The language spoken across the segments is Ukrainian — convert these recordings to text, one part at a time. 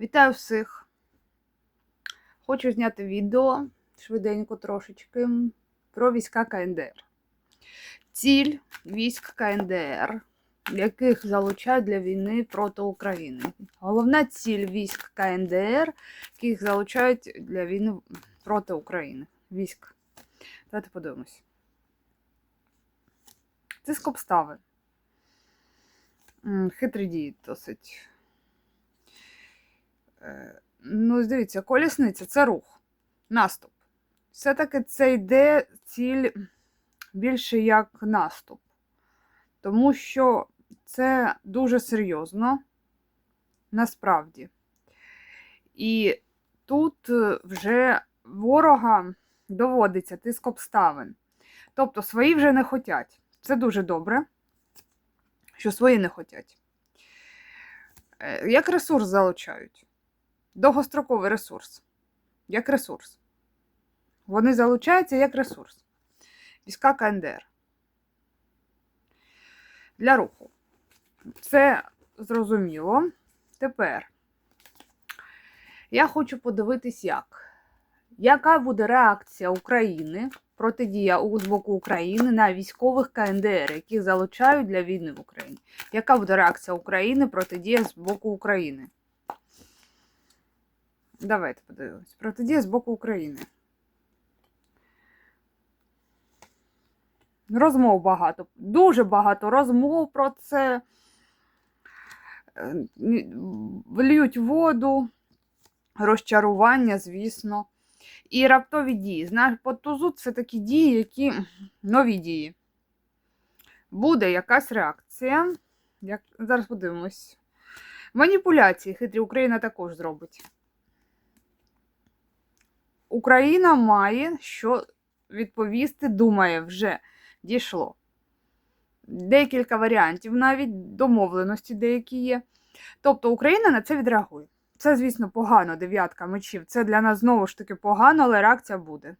Вітаю всіх! Хочу зняти відео швиденько трошечки про війська КНДР. Ціль військ КНДР, яких залучають для війни проти України. Головна ціль військ КНДР, яких залучають для війни проти України. Військ. Давайте подивимось. Це скобстави. М, Хитрі дії досить. Ну, дивіться, колісниця це рух, наступ. Все-таки це йде ціль більше як наступ. Тому що це дуже серйозно, насправді. І тут е, вже ворога доводиться тиск обставин. Тобто свої вже не хотять. Це дуже добре, що свої не хотять. Е, Як ресурс залучають? Довгостроковий ресурс. Як ресурс. Вони залучаються як ресурс. Війська КНДР. Для руху. Це зрозуміло. Тепер я хочу подивитись, як. Яка буде реакція України, протидія з боку України на військових КНДР, які залучають для війни в Україні? Яка буде реакція України протидія з боку України? Давайте подивимось. Протидія з боку України. Розмов багато. Дуже багато розмов про це. Е, ні- Вліють воду, розчарування, звісно. І раптові дії. Знаєш, по тузу це такі дії, які нові дії. Буде якась реакція. Як... Зараз подивимось. Маніпуляції хитрі Україна також зробить. Україна має що відповісти, думає, вже дійшло. Декілька варіантів, навіть домовленості деякі є. Тобто Україна на це відреагує. Це, звісно, погано, дев'ятка мечів. Це для нас знову ж таки погано, але реакція буде.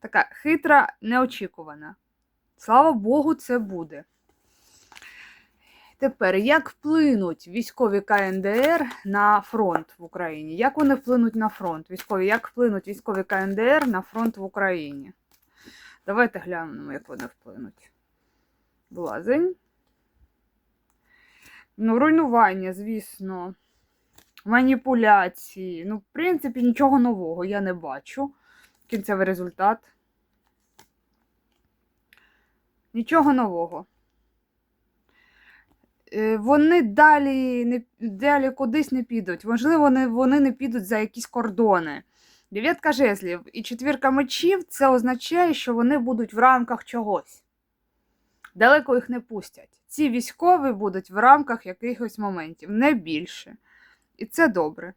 Така хитра, неочікувана. Слава Богу, це буде. Тепер, як вплинуть військові КНДР на фронт в Україні? Як вони вплинуть на фронт? Військові, як вплинуть військові КНДР на фронт в Україні? Давайте глянемо, як вони вплинуть. Блазень. Ну, руйнування, звісно. Маніпуляції. Ну, в принципі, нічого нового я не бачу. Кінцевий результат. Нічого нового. Е, Вони далі, не, далі кудись не підуть. Можливо, вони, вони не підуть за якісь кордони. Дев'ятка жезлів і четвірка мечів це означає, що вони будуть в рамках чогось. Далеко їх не пустять. Ці військові будуть в рамках якихось моментів, не більше. І це добре.